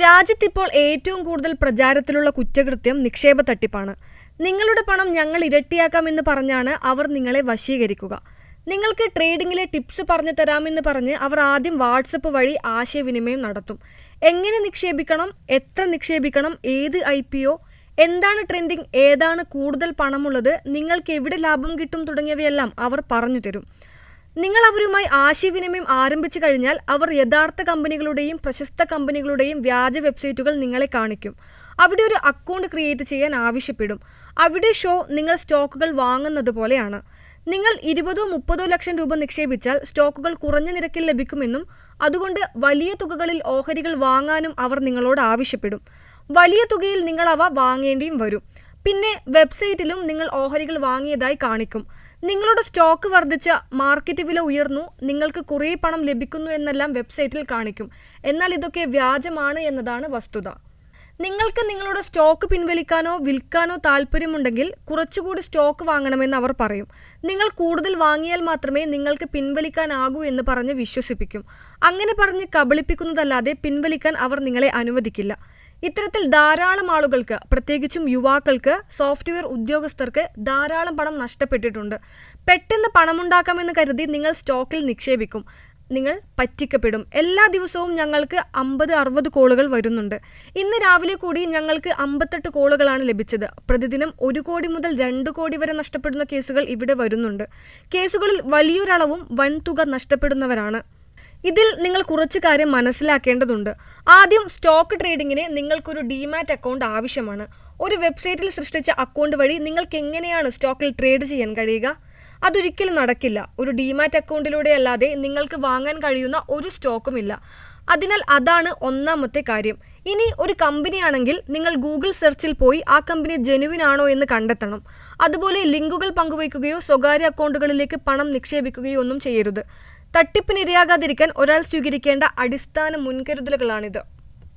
രാജ്യത്തിപ്പോൾ ഏറ്റവും കൂടുതൽ പ്രചാരത്തിലുള്ള കുറ്റകൃത്യം നിക്ഷേപ തട്ടിപ്പാണ് നിങ്ങളുടെ പണം ഞങ്ങൾ ഇരട്ടിയാക്കാമെന്ന് പറഞ്ഞാണ് അവർ നിങ്ങളെ വശീകരിക്കുക. നിങ്ങൾക്ക് ട്രേഡിംഗിലെ ടിപ്സ് പറഞ്ഞു തരാമെന്ന് പറഞ്ഞ് അവർ ആദ്യം വാട്സപ്പ് വഴി ആശയവിനിമയം നടത്തും. എങ്ങനെ നിക്ഷേപിക്കണം എത്ര നിക്ഷേപിക്കണം ഏത് ഐ പി ഒ എന്താണ് ട്രെൻഡിങ് ഏതാണ് കൂടുതൽ പണമുള്ളത് നിങ്ങൾക്ക് എവിടെ ലാഭം കിട്ടും തുടങ്ങിയവയെല്ലാം അവർ പറഞ്ഞു തരും. നിങ്ങൾ അവരുമായി ആശയവിനിമയം ആരംഭിച്ചു കഴിഞ്ഞാൽ അവർ യഥാർത്ഥ കമ്പനികളുടെയും പ്രശസ്ത കമ്പനികളുടെയും വ്യാജ വെബ്സൈറ്റുകൾ നിങ്ങളെ കാണിക്കും. അവിടെ ഒരു അക്കൗണ്ട് ക്രിയേറ്റ് ചെയ്യാൻ ആവശ്യപ്പെടും. അവിടെ ഷോ നിങ്ങൾ സ്റ്റോക്കുകൾ വാങ്ങുന്നത് പോലെയാണ്. നിങ്ങൾ ഇരുപതോ മുപ്പതോ ലക്ഷം രൂപ നിക്ഷേപിച്ചാൽ സ്റ്റോക്കുകൾ കുറഞ്ഞ നിരക്കിൽ ലഭിക്കുമെന്നും അതുകൊണ്ട് വലിയ തുകകളിൽ ഓഹരികൾ വാങ്ങാനും അവർ നിങ്ങളോട് ആവശ്യപ്പെടും. വലിയ തുകയിൽ നിങ്ങൾ അവ വാങ്ങേണ്ടിയും വരും. പിന്നെ വെബ്സൈറ്റിലും നിങ്ങൾ ഓഹരികൾ വാങ്ങിയതായി കാണിക്കും. നിങ്ങളുടെ സ്റ്റോക്ക് വർദ്ധിച്ച മാർക്കറ്റ് വില ഉയർന്നു നിങ്ങൾക്ക് കുറേ പണം ലഭിക്കുന്നു എന്നെല്ലാം വെബ്സൈറ്റിൽ കാണിക്കും. എന്നാൽ ഇതൊക്കെ വ്യാജമാണ് എന്നതാണ് വസ്തുത. നിങ്ങൾക്ക് നിങ്ങളുടെ സ്റ്റോക്ക് പിൻവലിക്കാനോ വിൽക്കാനോ താല്പര്യമുണ്ടെങ്കിൽ കുറച്ചുകൂടി സ്റ്റോക്ക് വാങ്ങണമെന്ന് അവർ പറയും. നിങ്ങൾ കൂടുതൽ വാങ്ങിയാൽ മാത്രമേ നിങ്ങൾക്ക് പിൻവലിക്കാനാകൂ എന്ന് പറഞ്ഞ് വിശ്വസിപ്പിക്കും. അങ്ങനെ പറഞ്ഞ് കബളിപ്പിക്കുന്നതല്ലാതെ പിൻവലിക്കാൻ അവർ നിങ്ങളെ അനുവദിക്കില്ല. ഇത്തരത്തിൽ ധാരാളം ആളുകൾക്ക് പ്രത്യേകിച്ചും യുവാക്കൾക്ക് സോഫ്റ്റ്വെയർ ഉദ്യോഗസ്ഥർക്ക് ധാരാളം പണം നഷ്ടപ്പെട്ടിട്ടുണ്ട്. പെട്ടെന്ന് പണമുണ്ടാക്കാമെന്ന് കരുതി നിങ്ങൾ സ്റ്റോക്കിൽ നിക്ഷേപിക്കും. നിങ്ങൾ പറ്റിക്കപ്പെടും. എല്ലാ ദിവസവും ഞങ്ങൾക്ക് അമ്പത് അറുപത് കോളുകൾ വരുന്നുണ്ട്. ഇന്ന് രാവിലെ കൂടി ഞങ്ങൾക്ക് അമ്പത്തെട്ട് കോളുകളാണ് ലഭിച്ചത്. പ്രതിദിനം ഒരു കോടി മുതൽ രണ്ട് കോടി വരെ നഷ്ടപ്പെടുന്ന കേസുകൾ ഇവിടെ വരുന്നുണ്ട്. കേസുകളിൽ വലിയൊരളവും വൻതുക നഷ്ടപ്പെടുന്നവരാണ്. ഇതിൽ നിങ്ങൾ കുറച്ച് കാര്യം മനസ്സിലാക്കേണ്ടതുണ്ട്. ആദ്യം സ്റ്റോക്ക് ട്രേഡിങ്ങിന് നിങ്ങൾക്കൊരു ഡിമാറ്റ് അക്കൗണ്ട് ആവശ്യമാണ്. ഒരു വെബ്സൈറ്റിൽ സൃഷ്ടിച്ച അക്കൗണ്ട് വഴി നിങ്ങൾക്ക് എങ്ങനെയാണ് സ്റ്റോക്കിൽ ട്രേഡ് ചെയ്യാൻ കഴിയുക? അതൊരിക്കലും നടക്കില്ല. ഒരു ഡിമാറ്റ് അക്കൗണ്ടിലൂടെ അല്ലാതെ നിങ്ങൾക്ക് വാങ്ങാൻ കഴിയുന്ന ഒരു സ്റ്റോക്കും ഇല്ല. അതിനാൽ അതാണ് ഒന്നാമത്തെ കാര്യം. ഇനി ഒരു കമ്പനിയാണെങ്കിൽ നിങ്ങൾ ഗൂഗിൾ സെർച്ചിൽ പോയി ആ കമ്പനി ജെനുവിൻ ആണോ എന്ന് കണ്ടെത്തണം. അതുപോലെ ലിങ്കുകൾ പങ്കുവയ്ക്കുകയോ സ്വകാര്യ അക്കൗണ്ടുകളിലേക്ക് പണം നിക്ഷേപിക്കുകയോ ഒന്നും ചെയ്യരുത്. തട്ടിപ്പിനിരയാകാതിരിക്കാൻ ഒരാൾ സ്വീകരിക്കേണ്ട അടിസ്ഥാന മുൻകരുതലുകളാണിത്